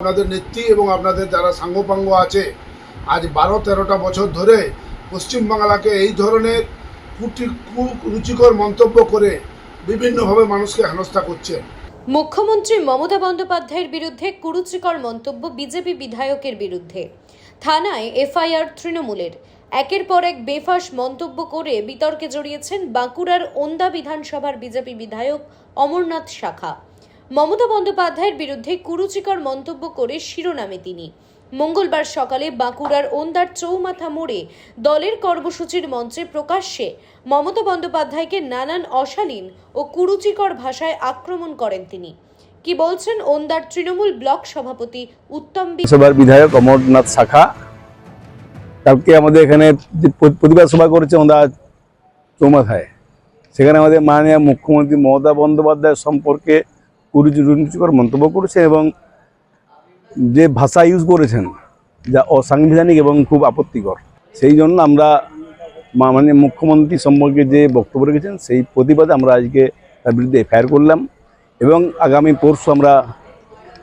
আপনাদের নেত্রী এবং আপনাদের যারা সাঙ্গপাঙ্গ আছে, আজ বারো, তেরোটা বছর ধরে পশ্চিমবাংলাকে এই ধরনের কুটি রুচিকর মন্তব্য করে বিভিন্নভাবে মানুষকে হেনস্থা করছেন। মুখ্যমন্ত্রী মমতা বন্দ্যোপাধ্যায়ের বিরুদ্ধে কুরুচিকর মন্তব্য বিজেপি বিধায়কের বিরুদ্ধে। থানায় এফআইআর তৃণমূলের। একের পর এক বেফাস মন্তব্য করে বিতর্কে জড়িয়েছেন বাঁকুড়ার ওন্দা বিধানসভার বিজেপি বিধায়ক অমরনাথ শাখা। মমতা বন্দ্যোপাধ্যায়ের বিরুদ্ধে কুরুচিকর মন্তব্য করে শিরোনামে তিনি। মঙ্গলবার সকালে বাঁকুড়ার ওন্দার চৌমাথা মোড়ে দলের কর্মসূচির মঞ্চে প্রকাশ্যে মমতা বন্দ্যোপাধ্যায়কে নানান অশালীন ও কুরুচিকর ভাষায় আক্রমণ করেন তিনি। কি বলছেন ওন্দার তৃণমূল ব্লক সভাপতি উত্তম সভার বিধায়ক অমরনাথ শাখা। কালকে আমাদের এখানে প্রতিবাদ সভা করেছে আমরা চৌমাথায়, সেখানে আমাদের মাননীয় মুখ্যমন্ত্রী মমতা বন্দ্যোপাধ্যায় সম্পর্কে কুরুচি রুচিকর মন্তব্য করেছেন এবং যে ভাষা ইউজ করেছেন, যা অসাংবিধানিক এবং খুব আপত্তিকর, সেই জন্য আমরা মানে মুখ্যমন্ত্রী সম্পর্কে যে বক্তব্য রেখেছেন, সেই প্রতিবাদে আমরা আজকে তার বিরুদ্ধে এফআইআর করলাম এবং আগামী পরশু আমরা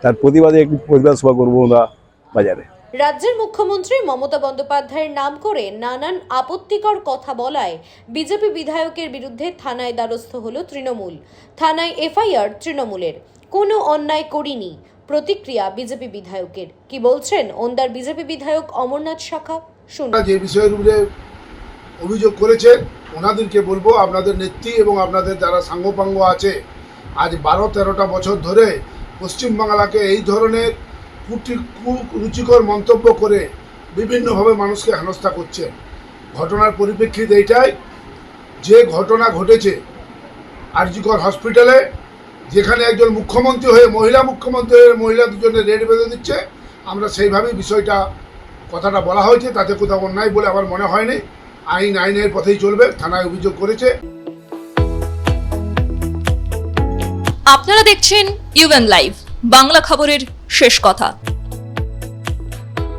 তার প্রতিবাদে একটি প্রতিবাদ সভা করব বাজারে। রাজ্যের মুখ্যমন্ত্রী মমতা বন্দ্যোপাধ্যায়ের নাম করে নানান আপত্তিকর কথা বলায় বিজেপি বিধায়কের বিরুদ্ধে থানায় দ্বারস্থ হল তৃণমূল। থানায় এফআইআর তৃণমূলের। কোনো অন্যায় করিনি, প্রতিক্রিয়া বিজেপি বিধায়কের। কি বলছেন ওন্দার বিজেপি বিধায়ক অমরনাথ শাখা? শুনুন। যে বিষয়ের উপরে অভিযোগ করেছেন ওনাদেরকে বলব আপনাদের নেত্রী এবং আপনাদের যারা সাঙ্গপাঙ্গ আছে, আজ বারো তেরোটা বছর ধরে পশ্চিমবাংলাকে এই ধরনের কুটি রুচিকর মন্তব্য করে বিভিন্নভাবে মানুষকে হেনস্থা করছেন। ঘটনার পরিপ্রেক্ষিতে এইটাই, যে ঘটনা ঘটেছে আরজিকর হসপিটালে, যেখানে একজন মুখ্যমন্ত্রী হয়ে, মহিলা মুখ্যমন্ত্রী হয়ে মহিলা দুজনে রেড বেঁধে দিচ্ছে, আমরা সেইভাবেই বিষয়টা, কথাটা বলা হয়েছে, তাতে কোথাও অন্যায় বলে আমার মনে হয়নি। আইন আইনের পথেই চলবে, থানায় অভিযোগ করেছে। আপনারা দেখছেন ইউএন লাইভ বাংলা খবরের শেষ কথা।